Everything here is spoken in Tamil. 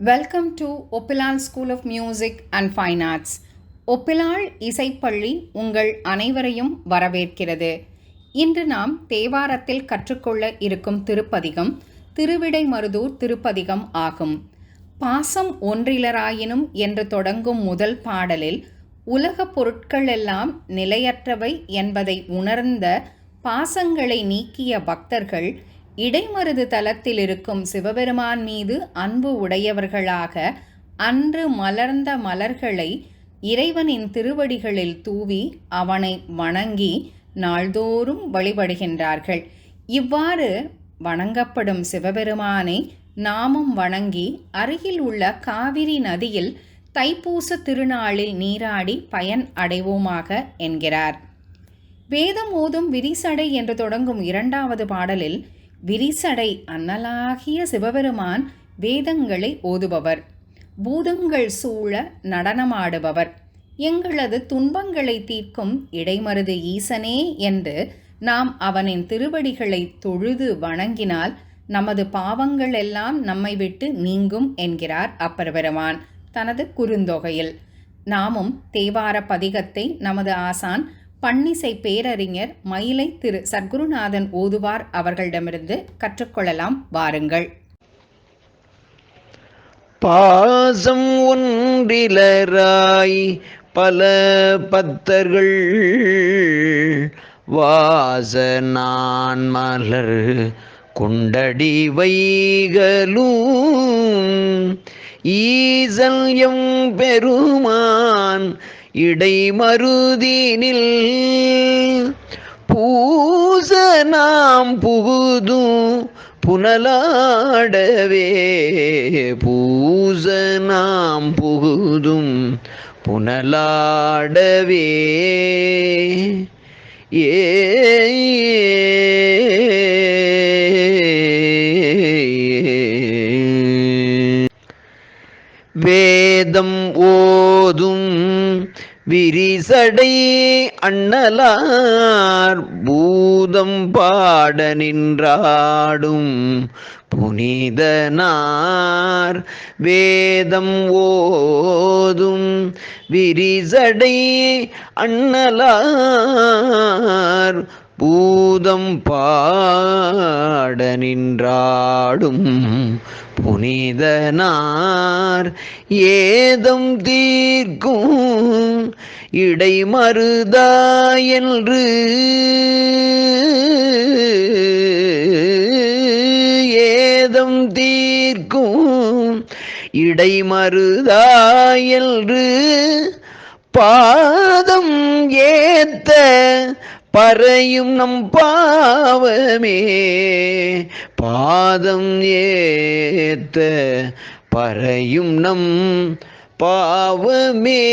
Welcome to Oppilal school of music and fine arts Oppilal இசைப்பள்ளி உங்கள் அனைவரையும் வரவேற்கிறது. இன்று நாம் தேவாரத்தில் கற்றுக்கொள்ள இருக்கும் திருப்பதிகம் திருவிடைமருதூர் திருப்பதிகம் ஆகும். பாசம் ஒன்றிலராயினும் என்று தொடங்கும் முதல் பாடலில் உலகப் பொருட்கள் எல்லாம் நிலையற்றவை என்பதை உணர்ந்த பாசங்களை நீக்கிய பக்தர்கள் இடைமருது தலத்தில் இருக்கும் சிவபெருமான் மீது அன்பு உடையவர்களாக அன்று மலர்ந்த மலர்களை இறைவனின் திருவடிகளில் தூவி அவனை வணங்கி நாள்தோறும் வழிபடுகின்றார்கள். இவ்வாறு வணங்கப்படும் சிவபெருமானை நாமும் வணங்கி அருகில் உள்ள காவிரி நதியில் தைப்பூச திருநாளில் நீராடி பயன் அடைவோமாக என்கிறார். வேதம் ஓதும் விரிசடை என்று தொடங்கும் இரண்டாவது பாடலில் விரிசடை அன்னலாகிய சிவபெருமான் வேதங்களை ஓதுபவர். பூதங்கள் சூழ நடனமாடுபவர். எங்களது துன்பங்களை தீர்க்கும் இடைமருது ஈசனே என்று நாம் அவனின் திருவடிகளை தொழுது வணங்கினால் நமது பாவங்கள் எல்லாம் நம்மை விட்டு நீங்கும் என்கிறார் அப்பெருமான் தனது குறுந்தொகையில். நாமும் தேவார பதிகத்தை நமது ஆசான் பன்னிசை பேரறிஞர் மயிலை திரு சத்குருநாதன் ஓதுவார் அவர்களிடமிருந்து கற்றுக்கொள்ளலாம். வாருங்கள். பாசம் ஒன்றிலராய் பல பத்தர்கள் வாச நான் மலர் குண்டடி வைகலூ ஈசல் எம் பெருமான் இடைமருதினில் பூச நாம் புகுதும் புனலாடவே. பூச நாம் புகுதும் புனலாடவே. ஏ வேதம் ஓதும் விரிசடை அண்ணலார் பூதம் பாட நின்றாடும் புனிதனார். வேதம் ஓதும் விரிசடை அண்ணலார் பூதம் பாட நின்றாடும் புனிதனார். ஏதம் தீர்க்கும் இடைமருதா என்று ஏதம் தீர்க்கும் இடைமருதா என்று பாதம் ஏத்த பறையும் நம் பாவமே. பாதம் ஏத்த பறையும் நம் பாவமே.